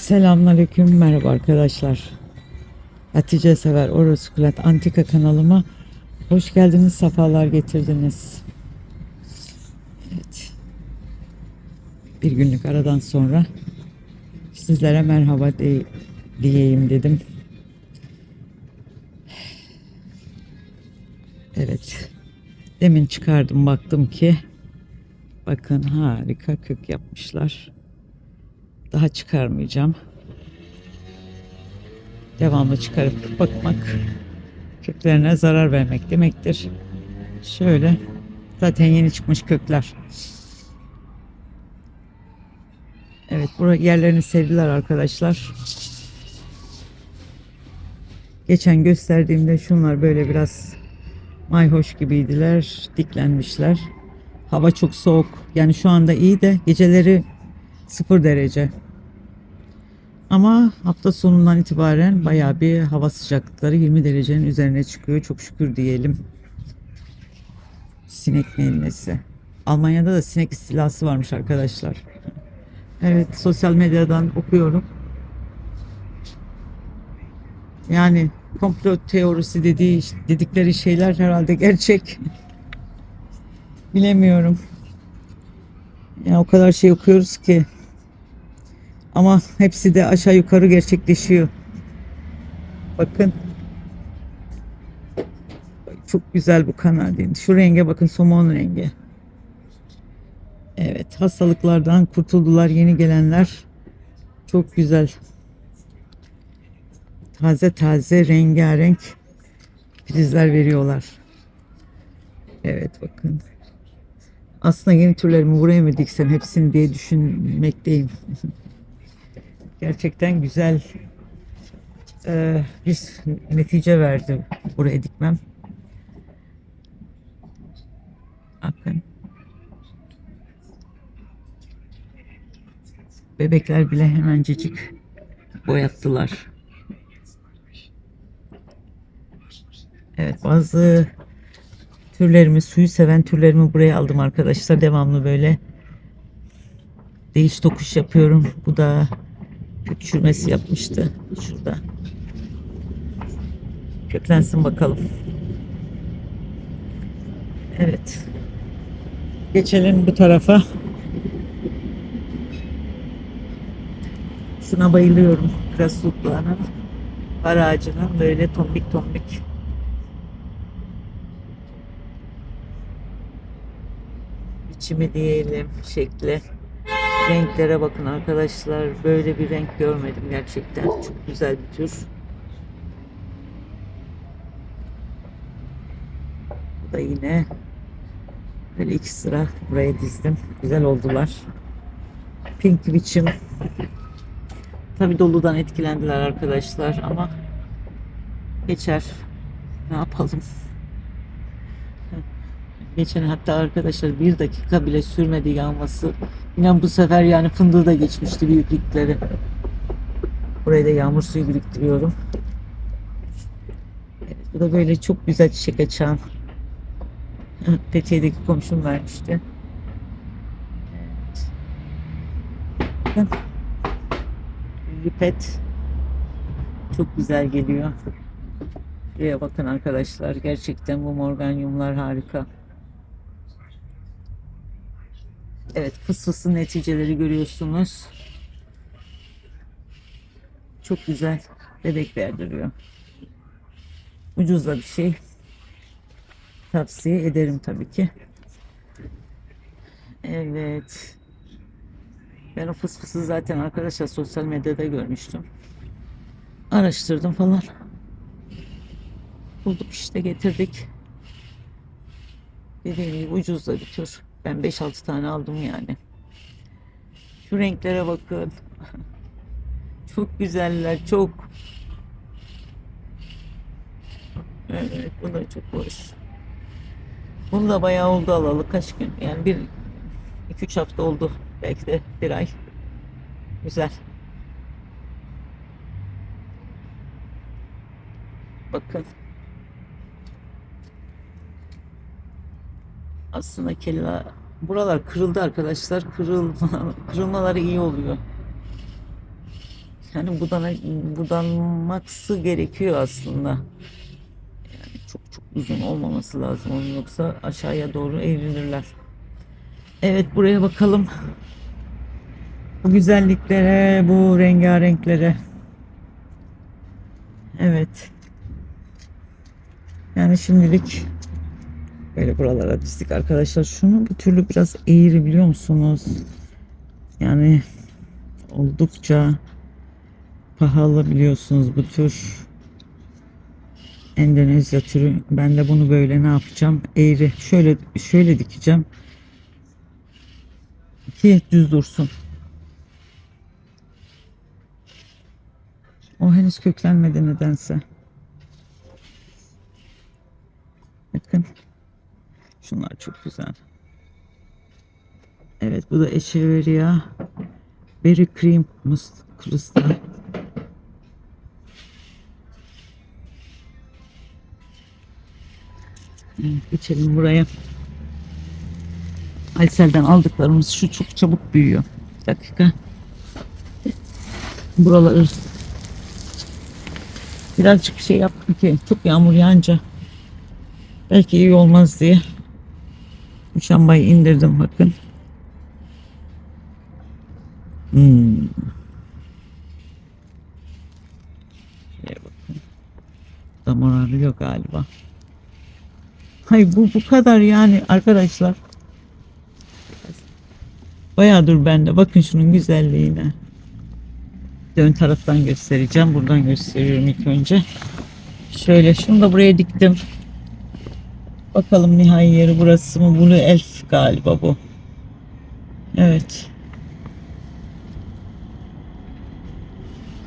Selamünaleyküm, merhaba arkadaşlar. Hatice Sever Oroskulat Antika kanalıma hoş geldiniz, sefalar getirdiniz. Evet. Bir günlük aradan sonra sizlere merhaba de- diyeyim dedim. Evet. Demin çıkardım baktım ki bakın harika kök yapmışlar. Daha çıkarmayacağım. Devamlı çıkarıp bakmak köklerine zarar vermek demektir. Şöyle zaten yeni çıkmış kökler. Evet bura yerlerini sevdiler arkadaşlar. Geçen gösterdiğimde şunlar böyle biraz mayhoş gibiydiler. Diklenmişler. Hava çok soğuk. Yani şu anda iyi de geceleri 0 derece. Ama hafta sonundan itibaren bayağı bir hava sıcaklıkları 20 derecenin üzerine çıkıyor. Çok şükür diyelim. Sinek nesi? Almanya'da da sinek istilası varmış arkadaşlar. Evet sosyal medyadan okuyorum. Yani komplo teorisi dediği dedikleri şeyler herhalde gerçek. Bilemiyorum. Yani o kadar şey okuyoruz ki. Ama hepsi de aşağı yukarı gerçekleşiyor. Bakın. Çok güzel bu kanal. Şu renge bakın somon rengi. Evet hastalıklardan kurtuldular yeni gelenler. Çok güzel. Taze taze rengarenk filizler veriyorlar. Evet bakın. Aslında yeni türlerimi buraya mı diksem hepsini diye düşünmekteyim. Gerçekten güzel e, bir netice verdi buraya dikmem. Bakın. Bebekler bile hemencecik boyattılar. Evet bazı türlerimi, suyu seven türlerimi buraya aldım arkadaşlar. Devamlı böyle değiş tokuş yapıyorum. Bu da kök yapmıştı şurada. Köklensin bakalım. Evet. Geçelim bu tarafa. Şuna bayılıyorum. Krasutlarının var ağacının böyle tombik tombik biçimi diyelim, şekli. Renklere bakın arkadaşlar. Böyle bir renk görmedim gerçekten. Çok güzel bir tür. Bu da yine böyle iki sıra buraya dizdim. Güzel oldular. Pink biçim. Tabi doludan etkilendiler arkadaşlar ama geçer. Ne yapalım? Geçen hatta arkadaşlar bir dakika bile sürmedi yağması. İnan bu sefer yani fındığı da geçmişti büyüklükleri. Buraya da yağmur suyu biriktiriyorum. Evet, bu da böyle çok güzel çiçek açan. Fethiye'deki komşum vermişti. Bakın. Ripet çok güzel geliyor. Şuraya bakın arkadaşlar. Gerçekten bu morganyumlar harika. Evet fıs fısın neticeleri görüyorsunuz. Çok güzel bebek verdiriyor. Ucuz da bir şey. Tavsiye ederim tabii ki. Evet. Ben o fıs fısı zaten arkadaşlar sosyal medyada görmüştüm. Araştırdım falan. Bulduk işte getirdik. Dediğim gibi ucuz da bir tür. Ben 5-6 tane aldım yani. Şu renklere bakın. Çok güzeller, çok. Evet, bu da çok hoş. Bunu da bayağı oldu alalı. Kaç gün? Yani bir 2-3 hafta oldu. Belki de bir ay. Güzel. Bakın. Aslında kella buralar kırıldı arkadaşlar. Kırılma, kırılmaları iyi oluyor. Yani budana, budanması gerekiyor aslında. Yani çok çok uzun olmaması lazım onun yoksa aşağıya doğru eğrilirler. Evet buraya bakalım. Bu güzelliklere, bu rengarenklere. Evet. Yani şimdilik böyle buralara dizdik arkadaşlar. Şunu bir türlü biraz eğri biliyor musunuz? Yani oldukça pahalı biliyorsunuz bu tür Endonezya türü. Ben de bunu böyle ne yapacağım? Eğri. Şöyle şöyle dikeceğim. Ki düz dursun. O henüz köklenmedi nedense. Bakın. Şunlar çok güzel. Evet bu da Echeveria Berry Cream Mus- Crystal. Evet, geçelim buraya. Aysel'den aldıklarımız şu çok çabuk büyüyor. Bir dakika. Buraları birazcık şey yaptım ki çok yağmur yağınca belki iyi olmaz diye muşambayı indirdim bakın. Hmm. Şuraya bakın. Damar ağrıyor galiba. Hayır bu bu kadar yani arkadaşlar. Bayağıdır bende. Bakın şunun güzelliğine. Ön taraftan göstereceğim. Buradan gösteriyorum ilk önce. Şöyle şunu da buraya diktim. Bakalım nihai yeri burası mı? Blue Elf galiba bu. Evet.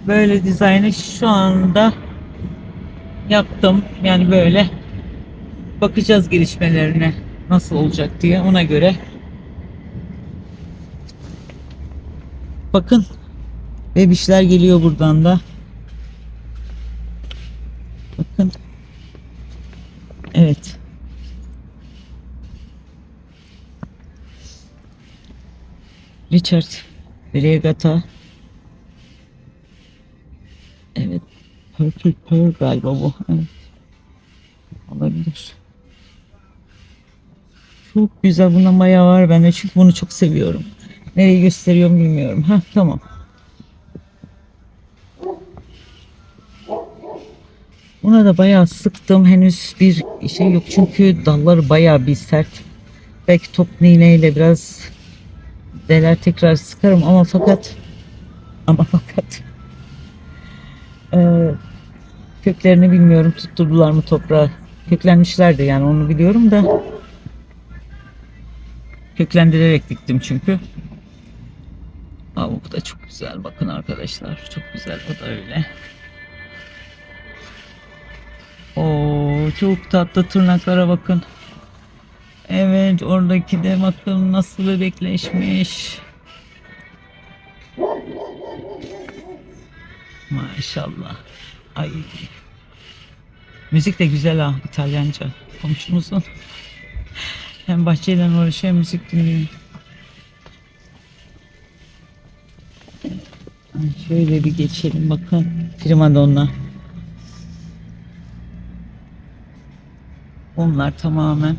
Böyle dizaynı şu anda yaptım. Yani böyle bakacağız gelişmelerine nasıl olacak diye ona göre. Bakın bebişler geliyor buradan da. Bakın. Evet. Richard Variegata. Evet. Purple Pearl galiba bu. Evet. Olabilir. Çok güzel. Buna maya var bende çünkü bunu çok seviyorum. Nereyi gösteriyorum bilmiyorum. Ha tamam. Buna da bayağı sıktım. Henüz bir şey yok çünkü dalları bayağı bir sert. Belki top iğneyle biraz deler tekrar sıkarım ama fakat ama fakat eee, köklerini bilmiyorum tutturdular mı toprağa. Köklenmişlerdi yani onu biliyorum da köklendirerek diktim çünkü. Aa, bu da çok güzel bakın arkadaşlar çok güzel bu da öyle. Oo çok tatlı tırnaklara bakın. Evet oradaki de bakın nasıl bebekleşmiş. Maşallah. Ay. Müzik de güzel ha İtalyanca. Komşumuzun. Hem bahçeyle uğraşıyor müzik dinliyor. Şöyle bir geçelim bakın. Primadonna. Bunlar tamamen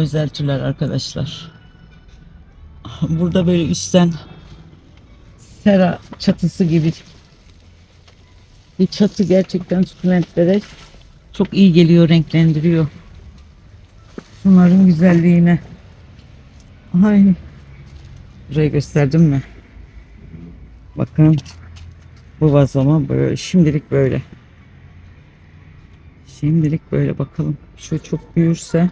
özel türler arkadaşlar. Burada böyle üstten sera çatısı gibi bir çatı gerçekten sukulentlere çok iyi geliyor, renklendiriyor. Şunların güzelliğine. Ay. Burayı gösterdim mi? Bakın. Bu vazoma böyle şimdilik böyle. Şimdilik böyle bakalım. Şu çok büyürse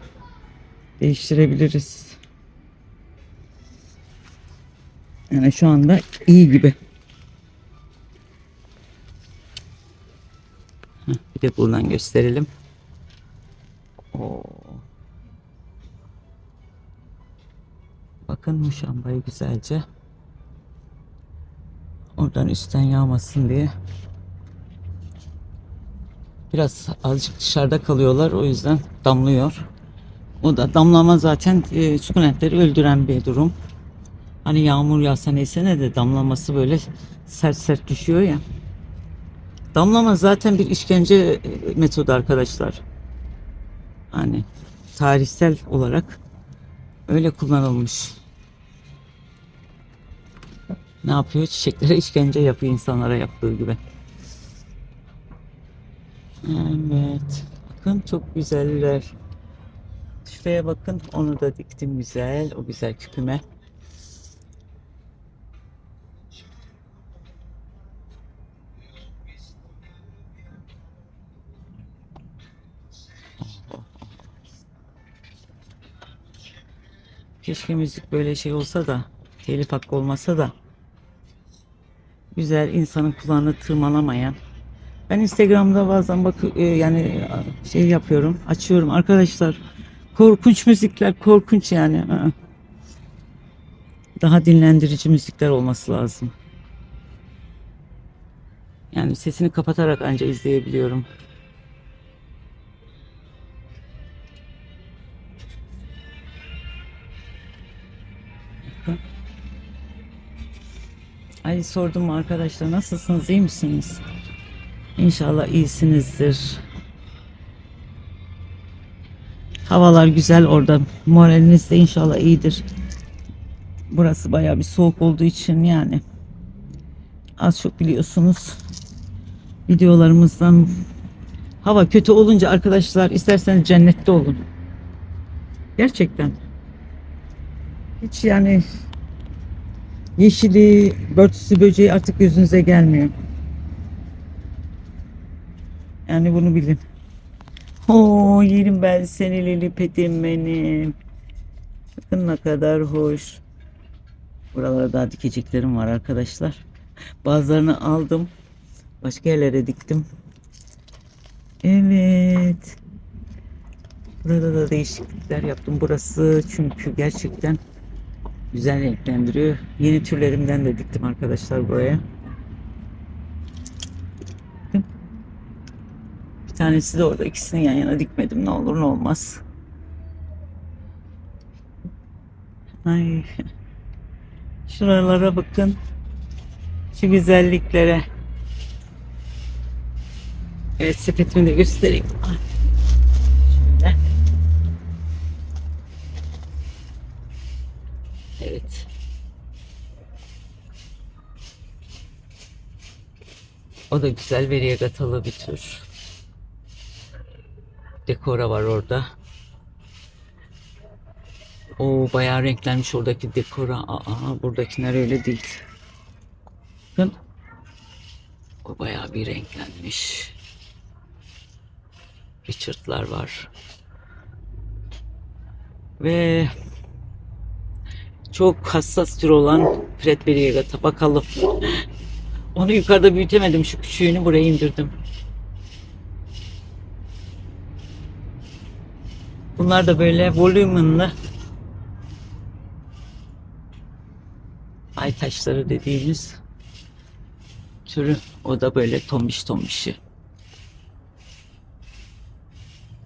değiştirebiliriz. Yani şu anda iyi gibi. Heh, bir de buradan gösterelim. Oo. Bakın muşambayı güzelce oradan üstten yağmasın diye biraz azıcık dışarıda kalıyorlar o yüzden damlıyor. O da damlama zaten e, sukulentleri öldüren bir durum. Hani yağmur yağsa neyse ne de damlaması böyle sert sert düşüyor ya. Damlama zaten bir işkence e, metodu arkadaşlar. Hani tarihsel olarak öyle kullanılmış. Ne yapıyor? Çiçeklere işkence yapıyor insanlara yaptığı gibi. Evet. Bakın çok güzeller. Şuraya bakın. Onu da diktim güzel. O güzel küpüme. Keşke müzik böyle şey olsa da telif hakkı olmasa da güzel insanın kulağını tırmalamayan ben Instagram'da bazen bak e, yani şey yapıyorum açıyorum arkadaşlar korkunç müzikler korkunç yani daha dinlendirici müzikler olması lazım yani sesini kapatarak anca izleyebiliyorum Ay sordum arkadaşlar nasılsınız iyi misiniz? İnşallah iyisinizdir. Havalar güzel orada. Moraliniz de inşallah iyidir. Burası bayağı bir soğuk olduğu için yani az çok biliyorsunuz videolarımızdan hava kötü olunca arkadaşlar isterseniz cennette olun. Gerçekten. Hiç yani yeşili, börtüsü, böceği artık gözünüze gelmiyor. Yani bunu bilin. Oo yerim ben seni Lilipetim benim. Bakın ne kadar hoş. Buralara daha dikeceklerim var arkadaşlar. Bazılarını aldım. Başka yerlere diktim. Evet. Burada da değişiklikler yaptım. Burası çünkü gerçekten güzel renklendiriyor. Yeni türlerimden de diktim arkadaşlar buraya. Tanesi de orada. ikisini yan yana dikmedim. Ne olur ne olmaz. Ay. Şuralara bakın. Şu güzelliklere. Evet sepetimi de göstereyim. Şöyle. Evet. O da güzel veriegatalı bir tür. Dekora var orada. O bayağı renklenmiş oradaki dekora. Aa, buradakiler öyle değil. Bakın. O bayağı bir renklenmiş. Richard'lar var. Ve çok hassas tür olan Fred Variegata bakalım. Onu yukarıda büyütemedim. Şu küçüğünü buraya indirdim. Bunlar da böyle voluminlı ay taşları dediğimiz türü. O da böyle tombiş tombişi.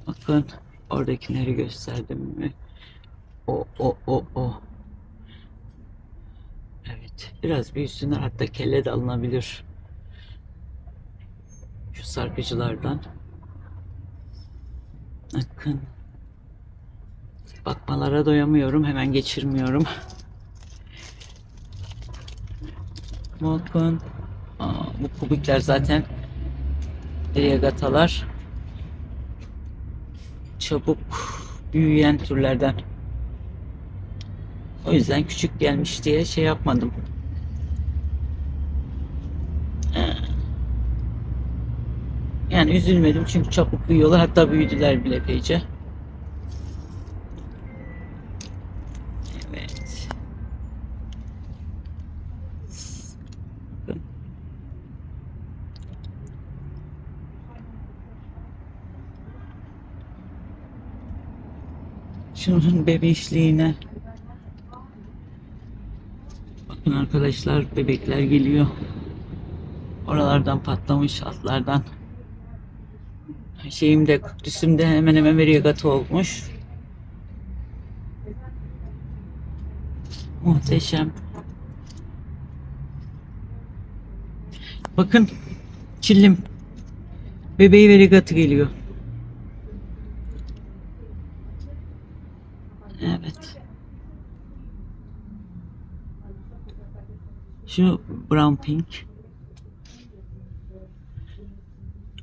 Bakın oradakileri gösterdim mi? O o o o. Evet. Biraz büyüsünler hatta kelle de alınabilir. Şu sarkıcılardan. Bakın. Bakmalara doyamıyorum. Hemen geçirmiyorum. Bakın. Bu kubikler zaten Eriagatalar çabuk büyüyen türlerden. O yüzden küçük gelmiş diye şey yapmadım. Ee, Yani üzülmedim çünkü çabuk büyüyorlar. Hatta büyüdüler bile epeyce. Şunun bebeşliğine. Bakın arkadaşlar bebekler geliyor. Oralardan patlamış atlardan. Şeyim de Kıbrıs'ım de hemen hemen veriyagatı olmuş. Muhteşem. Bakın çillim. Bebeği verigatı geliyor. Şu brown pink.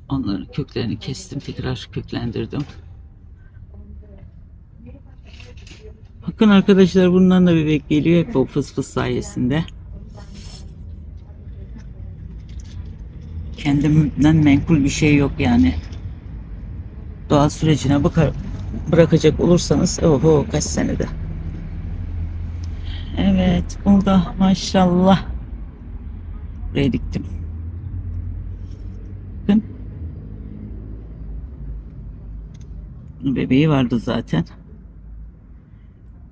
Onların köklerini kestim. Tekrar köklendirdim. Bakın arkadaşlar bundan da bebek geliyor. Hep o fıs fıs sayesinde. Kendimden menkul bir şey yok yani. Doğal sürecine bakar, bırakacak olursanız oho kaç senede. Evet burada maşallah buraya diktim. Bunun bebeği vardı zaten.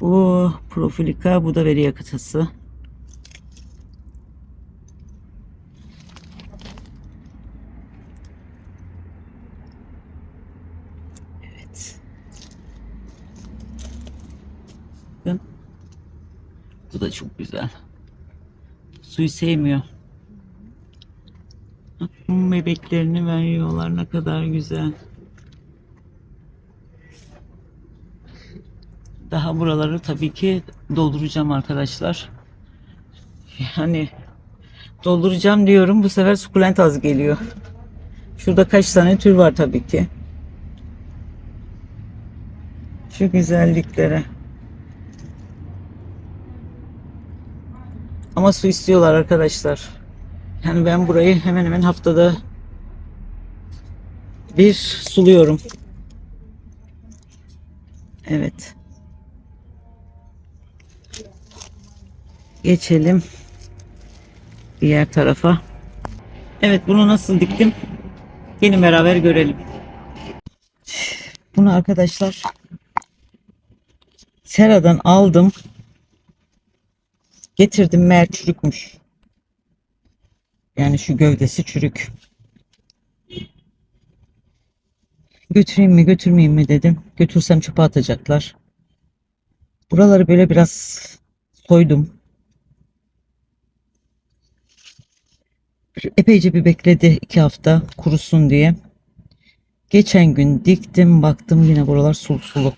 Bu profilika, bu da veri yakıtası. Evet. Bu da çok güzel. Suyu sevmiyor. Bakın bebeklerini veriyorlar ne kadar güzel. Daha buraları tabii ki dolduracağım arkadaşlar. Yani dolduracağım diyorum bu sefer sukulent az geliyor. Şurada kaç tane tür var tabii ki. Şu güzelliklere. Ama su istiyorlar arkadaşlar. Yani ben burayı hemen hemen haftada bir suluyorum. Evet. Geçelim diğer tarafa. Evet bunu nasıl diktim? Gelin beraber görelim. Bunu arkadaşlar Sera'dan aldım. Getirdim meğer çürükmüş. Yani şu gövdesi çürük. Götüreyim mi götürmeyeyim mi dedim. Götürsem çöpe atacaklar. Buraları böyle biraz soydum. Epeyce bir bekledi iki hafta kurusun diye. Geçen gün diktim baktım yine buralar sulu sulu.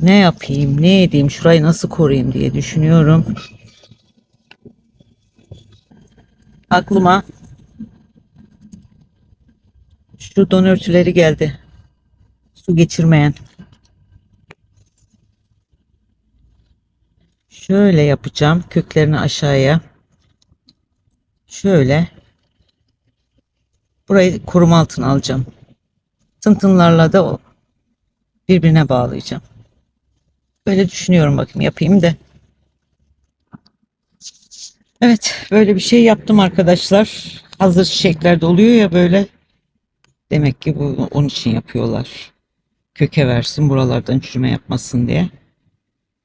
Ne yapayım ne edeyim şurayı nasıl koruyayım diye düşünüyorum. Aklıma şu don örtüleri geldi. Su geçirmeyen. Şöyle yapacağım köklerini aşağıya. Şöyle burayı koruma altına alacağım. Tıntınlarla da birbirine bağlayacağım. Böyle düşünüyorum bakayım yapayım da. Evet böyle bir şey yaptım arkadaşlar. Hazır çiçekler de oluyor ya böyle. Demek ki bu onun için yapıyorlar. Köke versin buralardan çürüme yapmasın diye.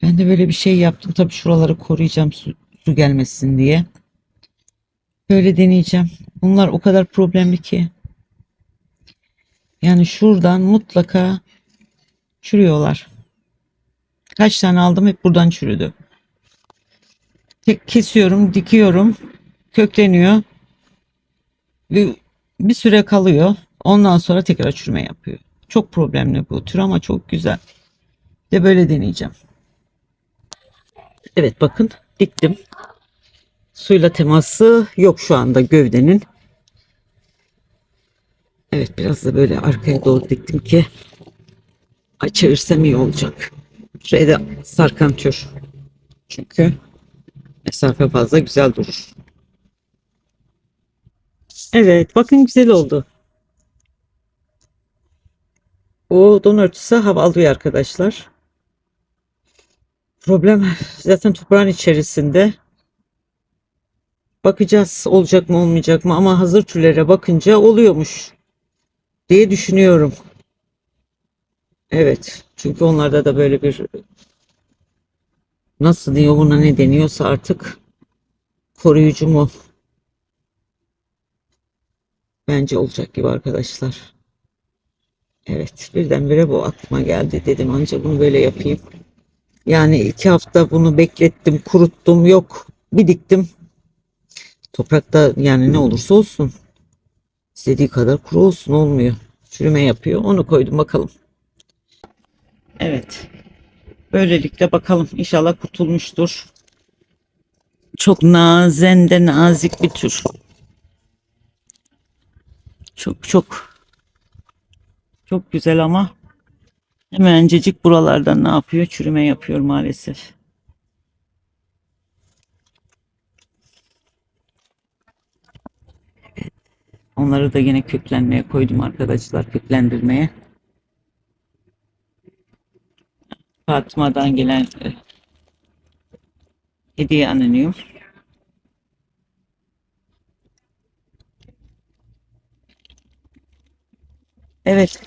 Ben de böyle bir şey yaptım. Tabii şuraları koruyacağım su, su gelmesin diye. Böyle deneyeceğim. Bunlar o kadar problemli ki. Yani şuradan mutlaka çürüyorlar. Kaç tane aldım hep buradan çürüdü. Tek kesiyorum, dikiyorum, kökleniyor. Bir, bir süre kalıyor. Ondan sonra tekrar çürüme yapıyor. Çok problemli bu tür ama çok güzel. De böyle deneyeceğim. Evet bakın diktim. Suyla teması yok şu anda gövdenin. Evet biraz da böyle arkaya doğru diktim ki çevirsem iyi olacak. Şuraya da. Çünkü mesafe fazla güzel durur. Evet bakın güzel oldu. O don örtüsü hava arkadaşlar. Problem zaten toprağın içerisinde. Bakacağız olacak mı olmayacak mı ama hazır türlere bakınca oluyormuş diye düşünüyorum. Evet çünkü onlarda da böyle bir nasıl diyor buna ne deniyorsa artık koruyucu mu? Bence olacak gibi arkadaşlar. Evet birdenbire bu aklıma geldi dedim ancak bunu böyle yapayım. Yani iki hafta bunu beklettim kuruttum yok bir diktim Toprakta yani ne olursa olsun. istediği kadar kuru olsun olmuyor. Çürüme yapıyor. Onu koydum bakalım. Evet. Böylelikle bakalım inşallah kurtulmuştur. Çok nazen de nazik bir tür. Çok çok çok güzel ama hemencecik buralardan ne yapıyor? Çürüme yapıyor maalesef. Onları da yine köklenmeye koydum arkadaşlar. Köklendirmeye. Fatma'dan gelen e, hediye anonuyum. Evet.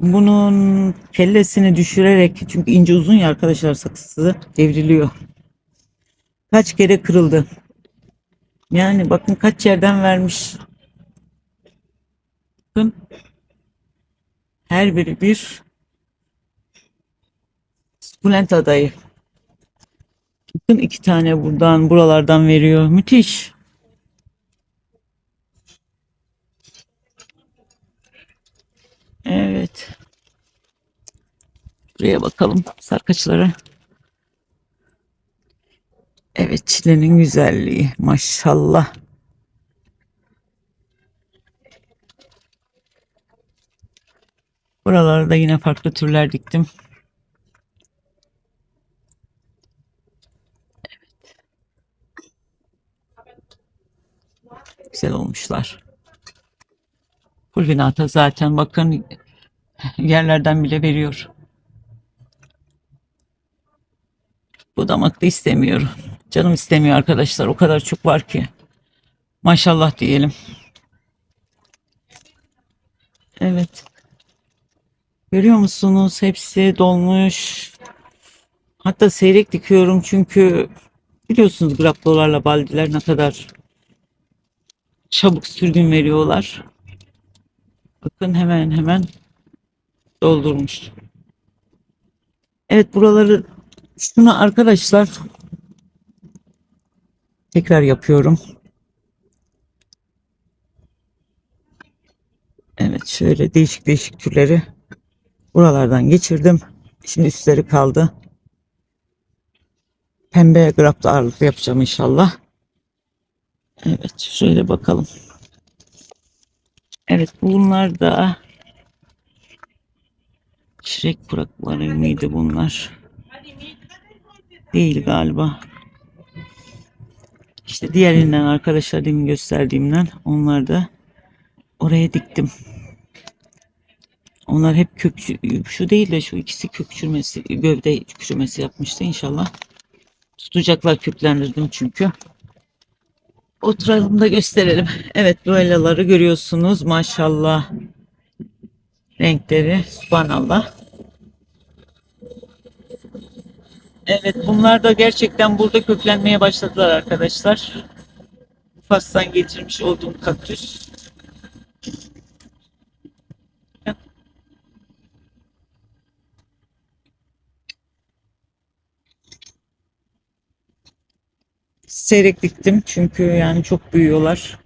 Bunun kellesini düşürerek çünkü ince uzun ya arkadaşlar saksısı devriliyor. Kaç kere kırıldı. Yani bakın kaç yerden vermiş. Bakın. Her biri bir Sukulent adayı. Bakın iki tane buradan buralardan veriyor. Müthiş. Evet. Buraya bakalım sarkaçlara. Evet çilenin güzelliği maşallah. Buralarda yine farklı türler diktim. Olmuşlar. Fulvinata zaten bakın yerlerden bile veriyor. Budamak da istemiyorum. Canım istemiyor arkadaşlar. O kadar çok var ki. Maşallah diyelim. Evet. Görüyor musunuz? Hepsi dolmuş. Hatta seyrek dikiyorum çünkü biliyorsunuz graptolarla baldiler ne kadar çabuk sürgün veriyorlar. Bakın hemen hemen doldurmuş. Evet buraları şunu arkadaşlar tekrar yapıyorum. Evet şöyle değişik değişik türleri buralardan geçirdim. Şimdi üstleri kaldı. Pembe grapta ağırlıklı yapacağım inşallah. Evet şöyle bakalım. Evet bunlar da Şirek kurakları mıydı bunlar? Değil galiba. İşte diğerinden arkadaşlar demin gösterdiğimden onlar da oraya diktim. Onlar hep kök şu değil de şu ikisi kök çürümesi, gövde çürümesi yapmıştı inşallah. Tutacaklar köklendirdim çünkü. Oturalım da gösterelim. Evet duellaları görüyorsunuz maşallah. Renkleri subhanallah. Evet bunlar da gerçekten burada köklenmeye başladılar arkadaşlar. Fas'tan getirmiş olduğum kaktüs. Seyrek diktim çünkü yani çok büyüyorlar.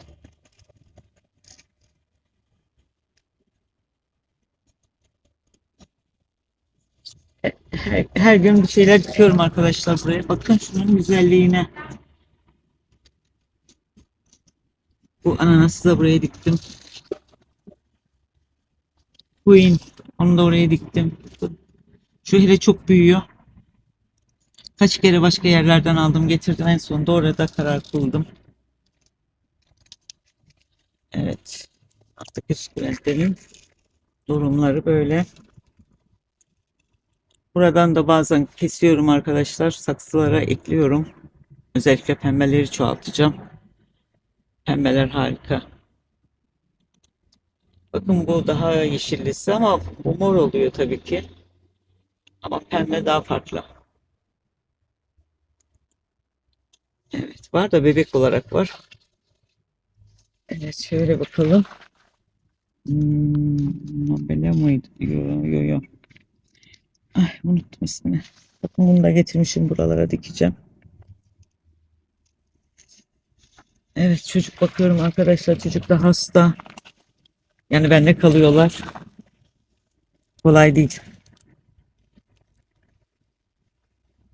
Her, her gün bir şeyler dikiyorum arkadaşlar buraya. Bakın şunun güzelliğine. Bu ananası da buraya diktim. Queen. Onu da oraya diktim. Şu hele çok büyüyor. Kaç kere başka yerlerden aldım getirdim en sonunda orada karar kıldım. Evet. Alttaki sukulentlerin durumları böyle. Buradan da bazen kesiyorum arkadaşlar. Saksılara ekliyorum. Özellikle pembeleri çoğaltacağım. Pembeler harika. Bakın bu daha yeşillisi ama mor oluyor tabii ki. Ama pembe daha farklı. Evet var da bebek olarak var. Evet şöyle bakalım. Hmm, Nobel'e mıydı? Yo yo yo. Ay unuttum ismini. Bakın bunu da getirmişim buralara dikeceğim. Evet çocuk bakıyorum arkadaşlar çocuk da hasta. Yani bende kalıyorlar. Kolay değil.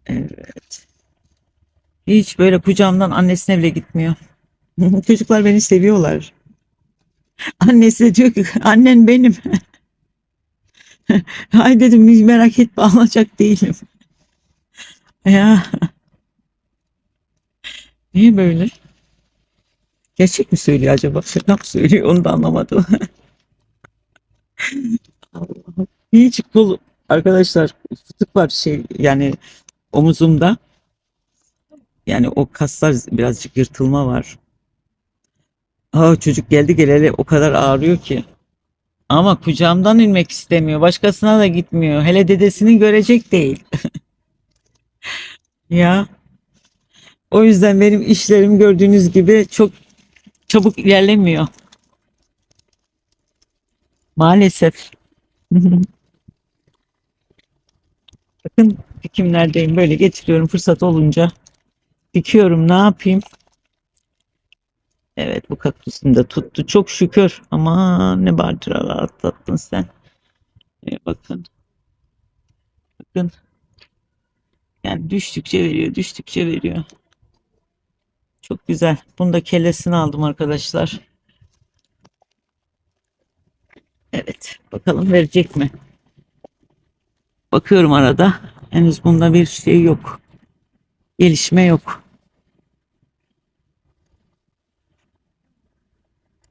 Evet. Hiç böyle kucağımdan annesine bile gitmiyor. Çocuklar beni seviyorlar. Annesi de diyor ki annen benim. Ay dedim merak etme alacak değilim. Ya. Niye böyle? Gerçek mi söylüyor acaba? Şaka mı söylüyor onu da anlamadım. Allah'ım. Hiç kul arkadaşlar fıtık var şey yani omuzumda. Yani o kaslar birazcık yırtılma var. Aa, çocuk geldi geleli o kadar ağrıyor ki. Ama kucağımdan inmek istemiyor. Başkasına da gitmiyor. Hele dedesini görecek değil. Ya. O yüzden benim işlerim gördüğünüz gibi çok çabuk ilerlemiyor. Maalesef. Bakın dikimlerdeyim. Böyle getiriyorum fırsat olunca. Dikiyorum ne yapayım? Evet bu kaktüsüm de tuttu. Çok şükür. Ama ne bardıralar atlattın sen. Ee, bakın. Bakın. Yani düştükçe veriyor, düştükçe veriyor. Çok güzel. Bunu da kellesini aldım arkadaşlar. Evet. Bakalım verecek mi? Bakıyorum arada. Henüz bunda bir şey yok. Gelişme yok.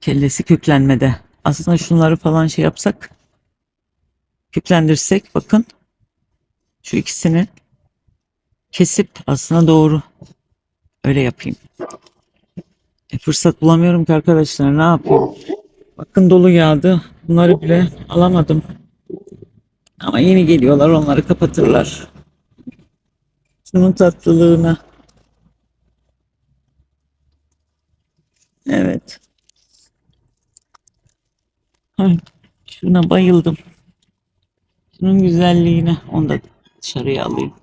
Kellesi köklenmede. Aslında şunları falan şey yapsak, köklendirsek bakın. Şu ikisini kesip aslında doğru öyle yapayım. E, fırsat bulamıyorum ki arkadaşlar ne yapayım? Bakın dolu yağdı. Bunları bile alamadım. Ama yeni geliyorlar onları kapatırlar. Şunun tatlılığına. Evet. Şuna bayıldım. Şunun güzelliğine. Onu da dışarıya alayım.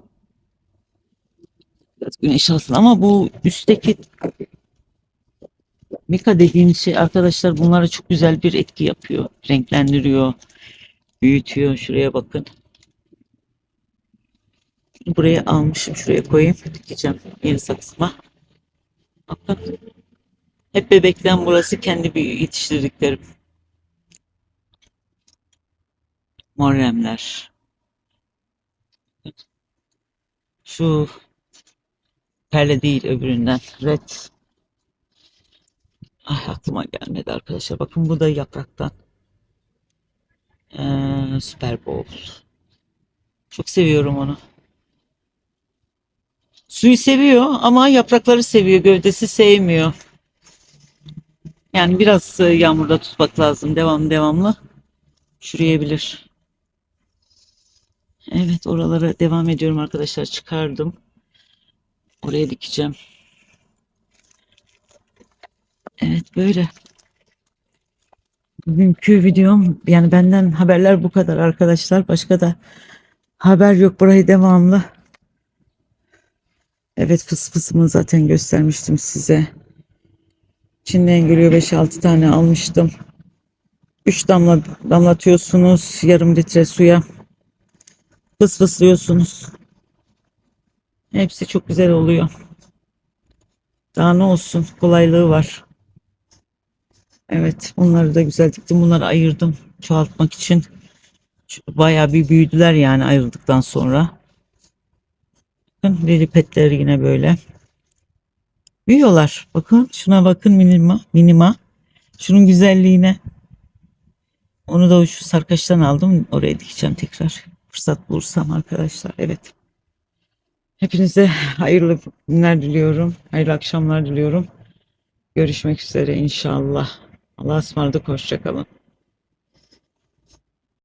Biraz güneş alsın ama bu üstteki Mika dediğimiz şey arkadaşlar bunlara çok güzel bir etki yapıyor. Renklendiriyor, büyütüyor. Şuraya bakın. Buraya almışım. Şuraya koyayım. Dikeceğim yeni saksıma. Bakın. Hep bebekten burası kendi bir yetiştirdiklerim. Morremler. Şu perle değil öbüründen. Red. Ay aklıma gelmedi arkadaşlar. Bakın bu da yapraktan. Ee, Super Bowl. Çok seviyorum onu. Suyu seviyor ama yaprakları seviyor. Gövdesi sevmiyor. Yani biraz e, yağmurda tutmak lazım. Devam devamlı. Çürüyebilir. Evet oralara devam ediyorum arkadaşlar. Çıkardım. Oraya dikeceğim. Evet böyle. Bugünkü videom yani benden haberler bu kadar arkadaşlar. Başka da haber yok. Burayı devamlı. Evet fıs fısımı zaten göstermiştim size. İçinden geliyor 5-6 tane almıştım. 3 damla damlatıyorsunuz yarım litre suya. Fıs fıslıyorsunuz. Hepsi çok güzel oluyor. Daha ne olsun kolaylığı var. Evet bunları da güzel diktim. Bunları ayırdım çoğaltmak için. Bayağı bir büyüdüler yani ayrıldıktan sonra. Bakın lilipetler yine böyle. Büyüyorlar. Bakın şuna bakın minima. minima. Şunun güzelliğine. Onu da şu sarkaçtan aldım. Oraya dikeceğim tekrar. Fırsat bulursam arkadaşlar. Evet. Hepinize hayırlı günler diliyorum. Hayırlı akşamlar diliyorum. Görüşmek üzere inşallah. Allah'a ısmarladık. Hoşçakalın.